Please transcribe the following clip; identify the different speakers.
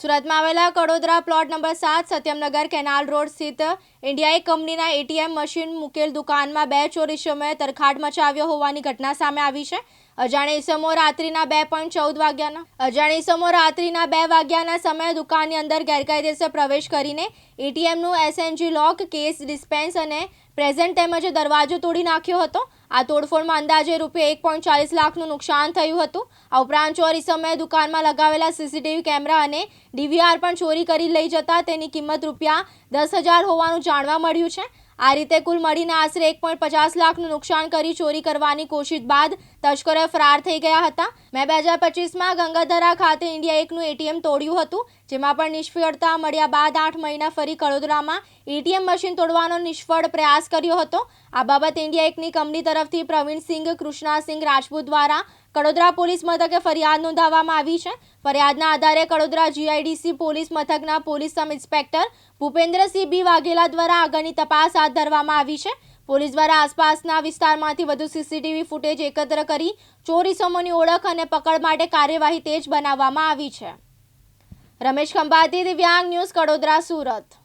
Speaker 1: સુરતમાં આવેલા Kadodara plot number સાત સત્યમનગર કેનાલ રોડ સ્થિત ઇન્ડિયાઈ કંપનીના એટીએમ મશીન મૂકેલ દુકાનમાં બે ચોરી સમયે તરખાટ મચાવ્યો હોવાની ઘટના સામે આવી છે. અજાણી ઇસમો રાત્રિના બે પોઈન્ટ ચૌદ વાગ્યાના અજાણી ઇસમો રાત્રિના બે વાગ્યાના સમયે દુકાનની અંદર ગેરકાયદેસર પ્રવેશ કરીને એટીએમનું એસએનજી લોક કેસ ડિસ્પેન્સ અને પ્રેઝન્ટ તેમજ દરવાજો તોડી નાખ્યો હતો. આ તોડફોડમાં અંદાજે રૂપિયા એક પોઈન્ટ ચાલીસ લાખનું નુકસાન થયું હતું. આ ઉપરાંત ચોરી સમયે દુકાનમાં લગાવેલા સીસીટીવી કેમેરા અને ડીવીઆર પણ ચોરી કરી લઈ જતા તેની કિંમત રૂપિયા દસ હજાર હોવાનું જાણવા મળ્યું છે. આ રીતે કુલ મળીને આશરે એક પોઈન્ટ પચાસ લાખનું નુકસાન કરી ચોરી કરવાની કોશિશ બાદ તસ્કરો ફરાર થઈ ગયા હતા. મેં બે હજાર પચીસમાં ગંગાધરા ખાતે ઇન્ડિયા એકનું એટીએમ તોડ્યું હતું, જેમાં પણ નિષ્ફળતા મળ્યા બાદ આઠ મહિના ફરી કડોદરામાં એટીએમ મશીન તોડવાનો નિષ્ફળ પ્રયાસ કર્યો હતો. આ બાબત ઇન્ડિયા એકની કંપની તરફથી પ્રવીણસિંહ કૃષ્ણાસિંહ રાજપૂત દ્વારા કડોદરા પોલીસ મથકે ફરિયાદ નોંધાવવામાં આવી છે. ફરિયાદના આધારે કડોદરા જીઆઈડીસી પોલીસ મથકના police sub inspector Bhupendrasinh B Vaghela દ્વારા આગળની તપાસ હાથ ધરવામાં આવી છે. પોલીસ દ્વારા આસપાસના વિસ્તારમાંથી વધુ સીસીટીવી ફૂટેજ એકત્ર કરી ચોરી સમોની ઓળખ અને પકડ માટે કાર્યવાહી તેજ બનાવવામાં આવી છે. રમેશ ખંભાતી, દિવ્યાંગ ન્યૂઝ, કડોદરા, સુરત.